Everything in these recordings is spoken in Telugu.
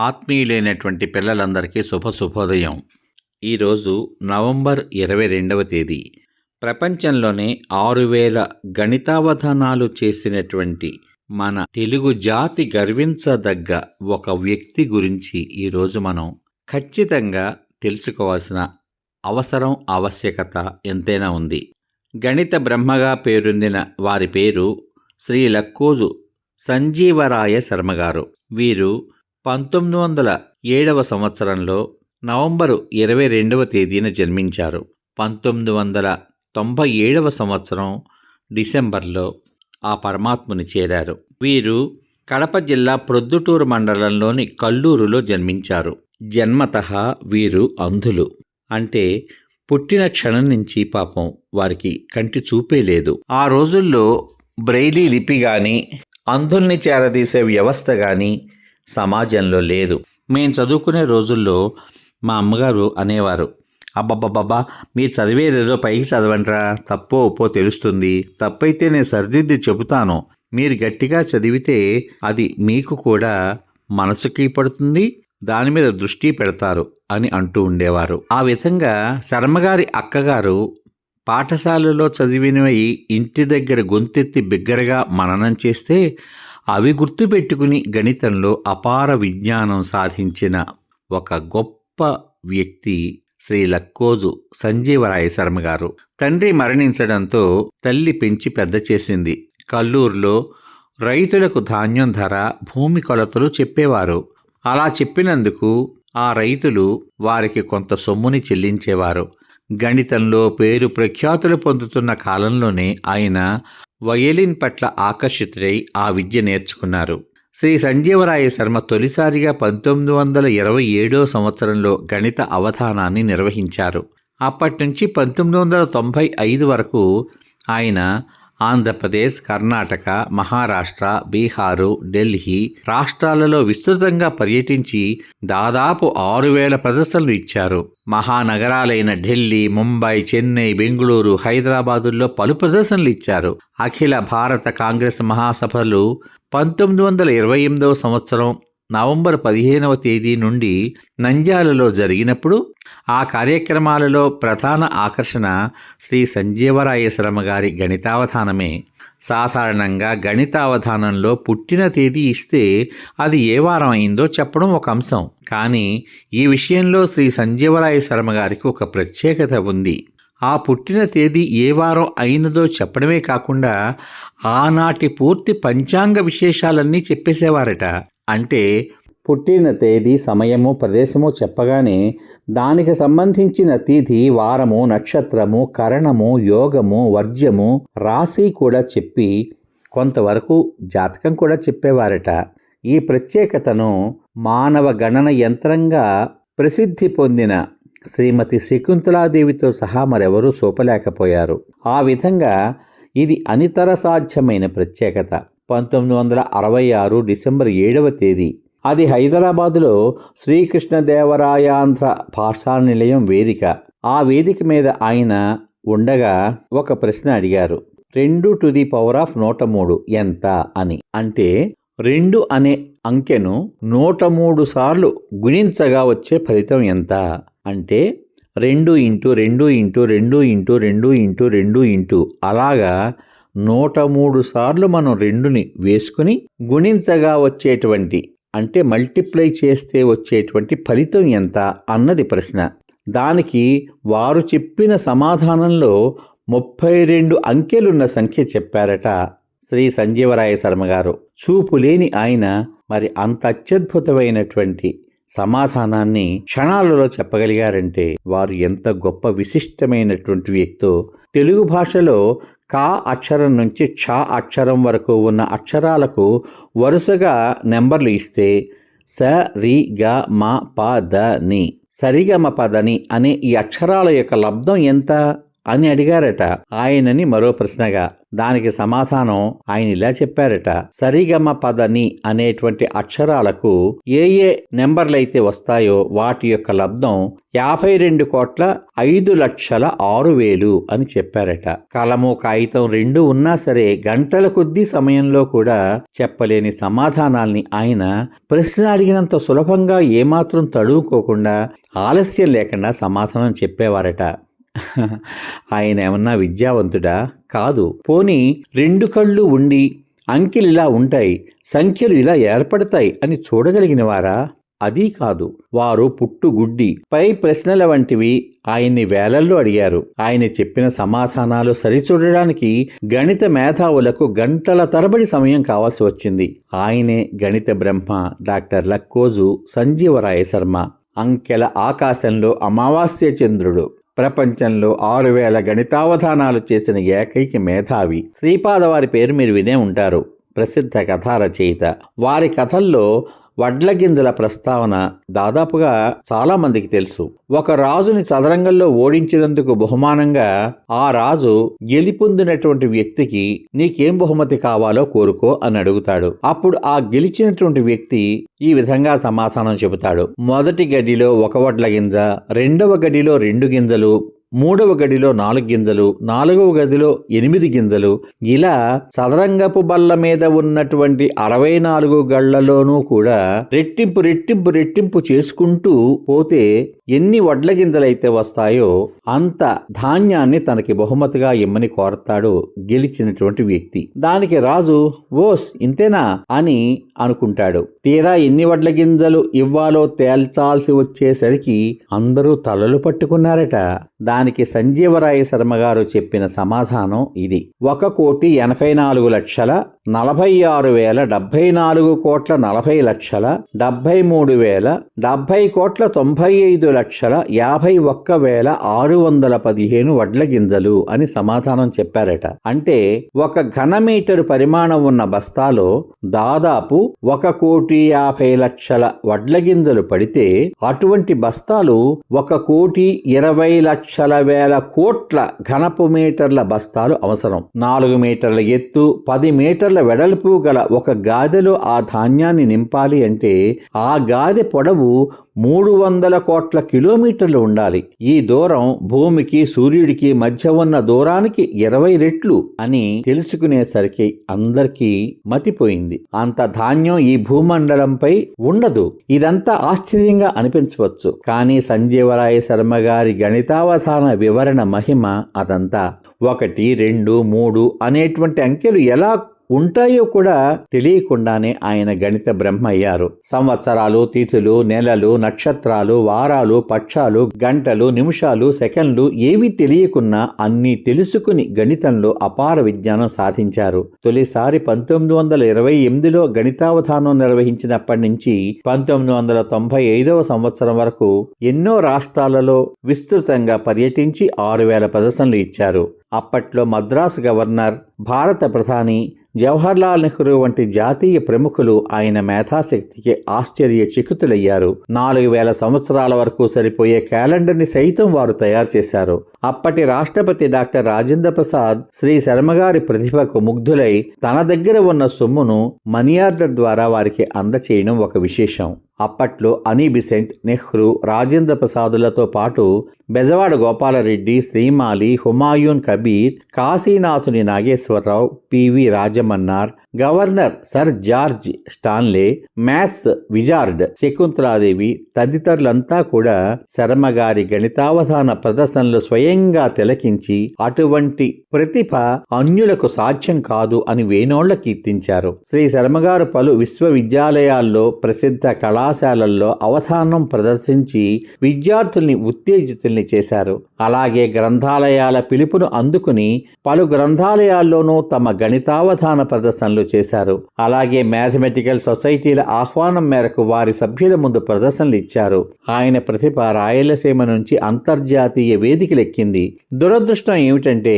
ఆత్మీయులైనటువంటి పిల్లలందరికీ శుభ శుభోదయం ఈరోజు నవంబర్ ఇరవై రెండవ తేదీ. ప్రపంచంలోనే ఆరు వేల గణితావధానాలు చేసినటువంటి మన తెలుగు జాతి గర్వించదగ్గ ఒక వ్యక్తి గురించి ఈరోజు మనం ఖచ్చితంగా తెలుసుకోవాల్సిన అవసరం ఆవశ్యకత ఎంతైనా ఉంది. గణిత బ్రహ్మగా పేరొందిన వారి పేరు శ్రీ లక్కోజు సంజీవరాయ శర్మగారు వీరు పంతొమ్మిది వందల ఏడవ సంవత్సరంలో నవంబరు ఇరవై రెండవ తేదీన జన్మించారు. పంతొమ్మిది వందల తొంభై ఏడవ సంవత్సరం డిసెంబర్లో ఆ పరమాత్ముని చేరారు. వీరు కడప జిల్లా ప్రొద్దుటూరు మండలంలోని కల్లూరులో జన్మించారు. జన్మత వీరు అంధులు. అంటే పుట్టిన క్షణం నుంచి పాపం వారికి కంటి చూపే లేదు. ఆ రోజుల్లో బ్రెయిలీ లిపి కానీ అంధుల్ని చేరదీసే వ్యవస్థ కానీ సమాజంలో లేదు. మేము చదువుకునే రోజుల్లో మా అమ్మగారు అనేవారు అబ్బబ్బబ్బబ్బా మీరు చదివేదేదో పైకి చదవంట్రా తప్పో ఒప్పో తెలుస్తుంది. తప్పైతే నేను సరిదిద్ది చెబుతాను. మీరు గట్టిగా చదివితే అది మీకు కూడా మనసుకి పడుతుంది దాని మీద దృష్టి పెడతారు అని అంటూ ఉండేవారు. ఆ విధంగా శర్మగారి అక్కగారు పాఠశాలలో చదివినవి ఇంటి దగ్గర గొంతెత్తి బిగ్గరగా మననం చేస్తే అవి గుర్తుపెట్టుకుని గణితంలో అపార విజ్ఞానం సాధించిన ఒక గొప్ప వ్యక్తి శ్రీ లక్కోజు సంజీవరాయ శర్మ గారు. తండ్రి మరణించడంతో తల్లి పెంచి పెద్ద చేసింది. కల్లూరులో రైతులకు ధాన్యం ధర భూమి కొలతలు చెప్పేవారు. అలా చెప్పినందుకు ఆ రైతులు వారికి కొంత సొమ్ముని చెల్లించేవారు. గణితంలో పేరు ప్రఖ్యాతులు పొందుతున్న కాలంలోనే ఆయన వయలిన్ పట్ల ఆకర్షితులై ఆ విద్య నేర్చుకున్నారు. శ్రీ సంజీవరాయ శర్మ తొలిసారిగా పంతొమ్మిది వందల ఇరవై ఏడో సంవత్సరంలో గణిత అవధానాన్ని నిర్వహించారు. అప్పటి నుంచి పంతొమ్మిది వందల తొంభై ఐదు వరకు ఆయన ఆంధ్రప్రదేశ్ కర్ణాటక మహారాష్ట్ర బీహారు ఢిల్లీ రాష్ట్రాలలో విస్తృతంగా పర్యటించి దాదాపు ఆరు వేల ప్రదర్శనలు ఇచ్చారు. మహానగరాలైన ఢిల్లీ ముంబై చెన్నై బెంగళూరు హైదరాబాదుల్లో పలు ప్రదర్శనలు ఇచ్చారు. అఖిల భారత కాంగ్రెస్ మహాసభలు పంతొమ్మిది వందల ఇరవై ఎనిమిదవ సంవత్సరం నవంబర్ పదిహేనవ తేదీ నుండి నంజాలలో జరిగినప్పుడు ఆ కార్యక్రమాలలో ప్రధాన ఆకర్షణ శ్రీ సంజీవరాయశరమ గారి గణితావధానమే. సాధారణంగా గణితావధానంలో పుట్టిన తేదీ ఇస్తే అది ఏ వారం అయిందో చెప్పడం ఒక అంశం. కానీ ఈ విషయంలో శ్రీ సంజీవరాయ శర్మ గారికి ఒక ప్రత్యేకత ఉంది. ఆ పుట్టిన తేదీ ఏ వారం అయినదో చెప్పడమే కాకుండా ఆనాటి పూర్తి పంచాంగ విశేషాలన్నీ చెప్పేసేవారట. అంటే పుట్టిన తేదీ సమయము ప్రదేశము చెప్పగానే దానికి సంబంధించిన తిథి వారము నక్షత్రము కరణము యోగము వర్జ్యము రాశి కూడా చెప్పి కొంతవరకు జాతకం కూడా చెప్పేవారట. ఈ ప్రత్యేకతను మానవ గణన యంత్రంగా ప్రసిద్ధి పొందిన శ్రీమతి శకుంతలాదేవితో సహా మరెవరూ చూపలేకపోయారు. ఆ విధంగా ఇది అనితర సాధ్యమైన ప్రత్యేకత. పంతొమ్మిది వందల అరవై ఆరు డిసెంబర్ ఏడవ తేదీ. అది హైదరాబాదులో శ్రీకృష్ణదేవరాయాంధ్ర భాషా నిలయం వేదిక. ఆ వేదిక మీద ఆయన ఉండగా ఒక ప్రశ్న అడిగారు. రెండు టు ది పవర్ ఆఫ్ నూట మూడు ఎంత అని. అంటే రెండు అనే అంకెను నూట మూడు సార్లు గుణించగా వచ్చే ఫలితం ఎంత? అంటే రెండు ఇంటూ రెండు ఇంటూ రెండు ఇంటూ రెండు ఇంటూ రెండు ఇంటూ అలాగా నూట మూడు సార్లు మనం రెండుని వేసుకుని గుణించగా వచ్చేటువంటి అంటే మల్టిప్లై చేస్తే వచ్చేటువంటి ఫలితం ఎంత అన్నది ప్రశ్న. దానికి వారు చెప్పిన సమాధానంలో ముప్పై రెండు అంకెలున్న సంఖ్య చెప్పారట శ్రీ సంజీవరాయ శర్మ గారు. చూపు లేని ఆయన మరి అంత అత్యద్భుతమైనటువంటి సమాధానాన్ని క్షణాలలో చెప్పగలిగారంటే వారు ఎంత గొప్ప విశిష్టమైనటువంటి వ్యక్తో తెలుగు భాషలో కా అక్షరం నుంచి ఛ అక్షరం వరకు ఉన్న అక్షరాలకు వరుసగా నెంబర్లు ఇస్తే స రి గ మ ప ద ని సరిగమ పదని అనే ఈ అక్షరాల యొక్క లబ్ధం ఎంత? అని అడిగారట. ఆయనని మరో ప్రశ్నగా దానికి సమాధానం ఆయన ఇలా చెప్పారట. సరిగమ పదని అనేటువంటి అక్షరాలకు ఏ ఏ నెంబర్లైతే వస్తాయో వాటి యొక్క లబ్ధం యాభై రెండు కోట్ల ఐదు లక్షల ఆరు వేలు అని చెప్పారట. కలము కాగితం రెండు ఉన్నా సరే గంటల కొద్దీ సమయంలో కూడా చెప్పలేని సమాధానాల్ని ఆయన ప్రశ్న అడిగినంత సులభంగా ఏమాత్రం తడువుకోకుండా ఆలస్యం లేకుండా సమాధానం చెప్పేవారట. ఆయన ఏమన్నా విద్యావంతుడా? కాదు. పోని రెండు కళ్ళు ఉండి అంకెలు ఇలా ఉంటాయి సంఖ్యలు ఇలా ఏర్పడతాయి అని చూడగలిగిన వారా? అది కాదు. వారు పుట్టుగుడ్డి. పై ప్రశ్నల వంటివి ఆయన్ని వేలల్లో అడిగారు. ఆయన చెప్పిన సమాధానాలు సరిచూడడానికి గణిత మేధావులకు గంటల తరబడి సమయం కావాల్సి వచ్చింది. ఆయనే గణిత బ్రహ్మ డాక్టర్ లక్కోజు సంజీవరాయ శర్మ అంకెల ఆకాశంలో అమావాస్య చంద్రుడు. ప్రపంచంలో ఆరు వేల గణితావధానాలు చేసిన ఏకైక మేధావి. శ్రీపాద వారి పేరు మీరు వినే ఉంటారు. ప్రసిద్ధ కథా రచయిత వారి కథల్లో వడ్ల గింజల ప్రస్తావన దాదాపుగా చాలా మందికి తెలుసు. ఒక రాజుని చదరంగంలో ఓడించినందుకు బహుమానంగా ఆ రాజు గెలిపొందినటువంటి వ్యక్తికి నీకేం బహుమతి కావాలో కోరుకో అని అడుగుతాడు. అప్పుడు ఆ గెలిచినటువంటి వ్యక్తి ఈ విధంగా సమాధానం చెబుతాడు. మొదటి గడిలో ఒక వడ్ల గింజ రెండవ గడిలో రెండు గింజలు మూడవ గడిలో నాలుగు గింజలు నాలుగవ గదిలో ఎనిమిది గింజలు. ఇలా సదరంగపు బల్ల మీద ఉన్నటువంటి అరవై నాలుగు గళ్ళలోనూ కూడా రెట్టింపు రెట్టింపు రెట్టింపు చేసుకుంటూ పోతే ఎన్ని వడ్ల గింజలైతే వస్తాయో అంత ధాన్యాన్ని తనకి బహుమతిగా ఇమ్మని కోరతాడు గెలిచినటువంటి వ్యక్తి. దానికి రాజు ఓస్ ఇంతేనా? అని అనుకుంటాడు. తీరా ఎన్ని వడ్ల గింజలు ఇవ్వాలో తేల్చాల్సి వచ్చేసరికి అందరూ తలలు పట్టుకున్నారట. దానికి సంజీవరాయ శర్మ గారు చెప్పిన సమాధానం ఇది. ఒక కోటి ఎనభై నాలుగు లక్షల నలభై ఆరు వేల డెబ్బై నాలుగు కోట్ల నలభై లక్షల డెబ్బై మూడు వేల డెబ్బై కోట్ల తొంభై ఐదు లక్షల యాభై ఒక్క వేల ఆరు వందల పదిహేను వడ్ల గింజలు అని సమాధానం చెప్పారట. అంటే ఒక ఘనమీటరు పరిమాణం ఉన్న బస్తాలో దాదాపు ఒక కోటి యాభై లక్షల వడ్ల గింజలు పడితే అటువంటి బస్తాలు ఒక కోటి ఇరవై లక్షల వేల కోట్ల ఘనపు మీటర్ల బస్తాలు అవసరం. నాలుగు మీటర్ల ఎత్తు పది మీటర్ల వెడల్పు గల ఒక గాదెలో ఆ ధాన్యాన్ని నింపాలి అంటే ఆ గాదె పొడవు మూడు వందల కోట్ల కిలోమీటర్లు ఉండాలి. ఈ దూరం భూమికి సూర్యుడికి మధ్య ఉన్న దూరానికి ఇరవై రెట్లు అని తెలుసుకునేసరికి అందరికీ మతిపోయింది. అంత ధాన్యం ఈ భూమండలంపై ఉండదు. ఇదంతా ఆశ్చర్యంగా అనిపించవచ్చు. కానీ సంజీవరాయ శర్మ గారి గణితావధాన వివరణ మహిమ అదంతా. ఒకటి రెండు మూడు అనేటువంటి అంకెలు ఎలా ఉంటాయో కూడా తెలియకుండానే ఆయన గణిత బ్రహ్మ అయ్యారు. సంవత్సరాలు తిథులు నెలలు నక్షత్రాలు వారాలు పక్షాలు గంటలు నిమిషాలు సెకండ్లు ఏవి తెలియకున్నా అన్నీ తెలుసుకుని గణితంలో అపార విజ్ఞానం సాధించారు. తొలిసారి పంతొమ్మిది వందల ఇరవై ఎనిమిదిలో గణితావధానం నిర్వహించినప్పటి నుంచి పంతొమ్మిది వందల తొంభై ఐదవ సంవత్సరం వరకు ఎన్నో రాష్ట్రాలలో విస్తృతంగా పర్యటించి ఆరు వేల ప్రదర్శనలు ఇచ్చారు. అప్పట్లో మద్రాసు గవర్నర్ భారత ప్రధాని జవహర్లాల్ నెహ్రూ వంటి జాతీయ ప్రముఖులు ఆయన మేధాశక్తికి ఆశ్చర్య చిక్కుతులయ్యారు నాలుగు వేల సంవత్సరాల వరకు సరిపోయే క్యాలెండర్ని సైతం వారు తయారు చేశారు. అప్పటి రాష్ట్రపతి డాక్టర్ రాజేంద్ర ప్రసాద్ శ్రీ శర్మగారి ప్రతిభకు ముగ్ధులై తన దగ్గర ఉన్న సొమ్మును మనీ ఆర్డర్ ద్వారా వారికి అందచేయడం ఒక విశేషం. అప్పట్లో అనీ బిసెంట్ నెహ్రూ రాజేంద్ర ప్రసాదులతో పాటు Bezawada Gopalareddy Shrimali Humayun Kabir Kasinathuni Nageswararao PV Rajamannar governor sir George Stanley maths wizard Shakuntaladevi తదితరులంతా కూడా శర్మగారి గణితావధాన ప్రదర్శనలు స్వయంగా తిలకించి అటువంటి ప్రతిభ అన్యులకు సాధ్యం కాదు అని వేనోళ్ళ కీర్తించారు. శ్రీ శర్మగారు పలు విశ్వవిద్యాలయాల్లో ప్రసిద్ధ కళా కళాశాలల్లో అవధానం ప్రదర్శించి విద్యార్థుల్ని ఉత్తేజితుల్ని చేశారు. అలాగే గ్రంథాలయాల పిలుపును అందుకుని పలు గ్రంథాలయాల్లోనూ తమ గణితావధాన ప్రదర్శనలు చేశారు. అలాగే మ్యాథమెటికల్ సొసైటీల ఆహ్వానం మేరకు వారి సభ్యుల ముందు ప్రదర్శనలు ఇచ్చారు. ఆయన ప్రతిభ రాయలసీమ నుంచి అంతర్జాతీయ వేదికలెక్కింది. దురదృష్టం ఏమిటంటే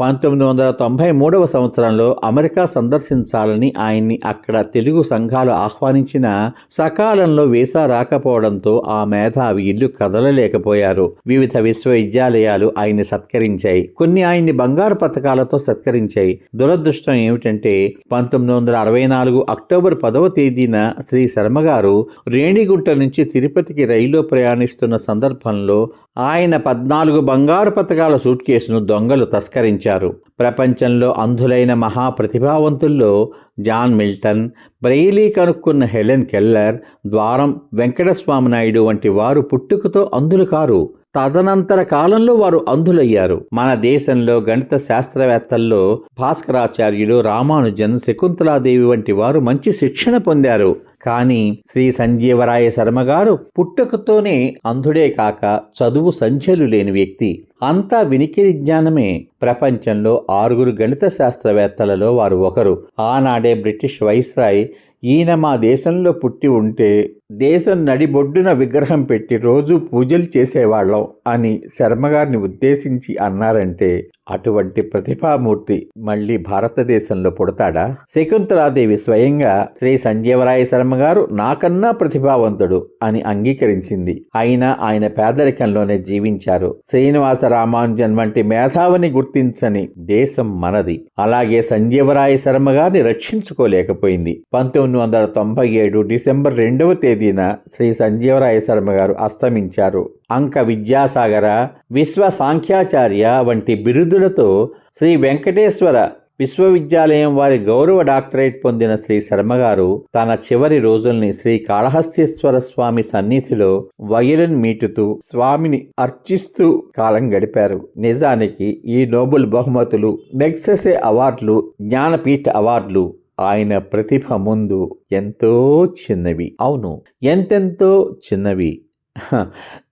పంతొమ్మిది వందల తొంభై మూడవ సంవత్సరంలో అమెరికా సందర్శించాలని ఆయన్ని అక్కడ తెలుగు సంఘాలు ఆహ్వానించిన సకాలంలో వీసా రాకపోవడంతో ఆ మేధావి ఇల్లు కదలలేకపోయారు. వివిధ విశ్వవిద్యాలయాలు ఆయన్ని సత్కరించాయి. కొన్ని ఆయన్ని బంగారు పథకాలతో సత్కరించాయి. దురదృష్టం ఏమిటంటే పంతొమ్మిది వందల అరవై నాలుగు అక్టోబర్ పదవ తేదీన శ్రీ శర్మగారు రేణిగుంట నుంచి తిరుపతికి రైల్లో ప్రయాణిస్తున్న సందర్భంలో ఆయన పద్నాలుగు బంగారు పథకాల సూట్ కేసును దొంగలు తస్కరించారు. ప్రపంచంలో అంధులైన మహాప్రతిభావంతుల్లో జాన్ మిల్టన్ బ్రెయిలీ కనుక్కున్న హెలెన్ కెల్లర్ ద్వారం వెంకటస్వామి నాయుడు వంటి వారు పుట్టుకతో అంధులు కారు. తదనంతర కాలంలో వారు అంధులయ్యారు. మన దేశంలో గణిత శాస్త్రవేత్తల్లో భాస్కరాచార్యులు రామానుజన్ శకుంతలాదేవి వంటి వారు మంచి శిక్షణ పొందారు. కానీ శ్రీ సంజీవరాయ శర్మ గారు పుట్టుకతోనే అంధుడే కాక చదువు సంఖ్యలు లేని వ్యక్తి. అంతా వినికిడి జ్ఞానమే. ప్రపంచంలో ఆరుగురు గణిత శాస్త్రవేత్తలలో వారు ఒకరు. ఆనాడే బ్రిటిష్ వైస్రాయ్ ఈయన మా దేశంలో పుట్టి ఉంటే దేశం నడిబొడ్డున విగ్రహం పెట్టి రోజు పూజలు చేసేవాళ్ళం అని శర్మగారిని ఉద్దేశించి అన్నారంటే అటువంటి ప్రతిభామూర్తి మళ్ళీ భారతదేశంలో పుడతాడా? శకుంతలాదేవి స్వయంగా శ్రీ సంజీవరాయ శర్మ గారు నాకన్నా ప్రతిభావంతుడు అని అంగీకరించింది. అయినా ఆయన పేదరికంలోనే జీవించారు. శ్రీనివాస రామానుజన్ వంటి మేధావిని గుర్తించని దేశం మనది. అలాగే సంజీవరాయ శర్మ గారిని రక్షించుకోలేకపోయింది. పంతొమ్మిది వందల తొంభై ఏడు డిసెంబర్ రెండవ తేదీన శ్రీ సంజీవరాయ శర్మ గారు అస్తమించారు. అంక విద్యాసాగర విశ్వ సాంఖ్యాచార్య వంటి బిరుదులతో శ్రీ వెంకటేశ్వర విశ్వవిద్యాలయం వారి గౌరవ డాక్టరేట్ పొందిన శ్రీ శర్మగారు తన చివరి రోజుల్ని శ్రీ కాళహస్తీశ్వర స్వామి సన్నిధిలో వయలిన్ మీటుతూ స్వామిని అర్చిస్తూ కాలం గడిపారు. నిజానికి ఈ నోబుల్ బహుమతులు నెక్సెసే అవార్డులు జ్ఞానపీఠ అవార్డులు ఆయన ప్రతిభ ముందు ఎంతో చిన్నవి. అవును ఎంతెంతో చిన్నవి?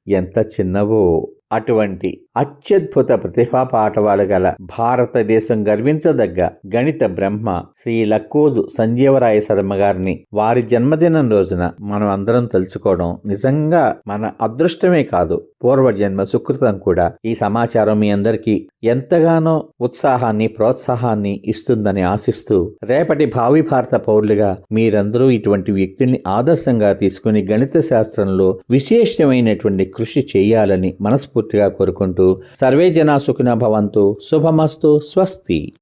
ఎంత చిన్నవో అటువంటి అత్యద్భుత ప్రతిభా పాఠవాలు గల భారతదేశం గర్వించదగ్గ గణిత బ్రహ్మ శ్రీ లక్కోజు సంజీవరాయ శర్మ గారిని వారి జన్మదినం రోజున మనం అందరం తలుచుకోవడం నిజంగా మన అదృష్టమే కాదు. పూర్వజన్మ సుకృతం కూడా. ఈ సమాచారం మీ అందరికీ ఎంతగానో ఉత్సాహాన్ని ప్రోత్సాహాన్ని ఇస్తుందని ఆశిస్తూ రేపటి భావి భారత పౌరులుగా మీరందరూ ఇటువంటి వ్యక్తుల్ని ఆదర్శంగా తీసుకుని గణిత శాస్త్రంలో విశేషమైనటువంటి కృషి చేయాలని మనస్ఫూర్తిగా కోరుకుంటూ సర్వే జనా సుఖిన భవంతు. శుభమస్తు. స్వస్తి.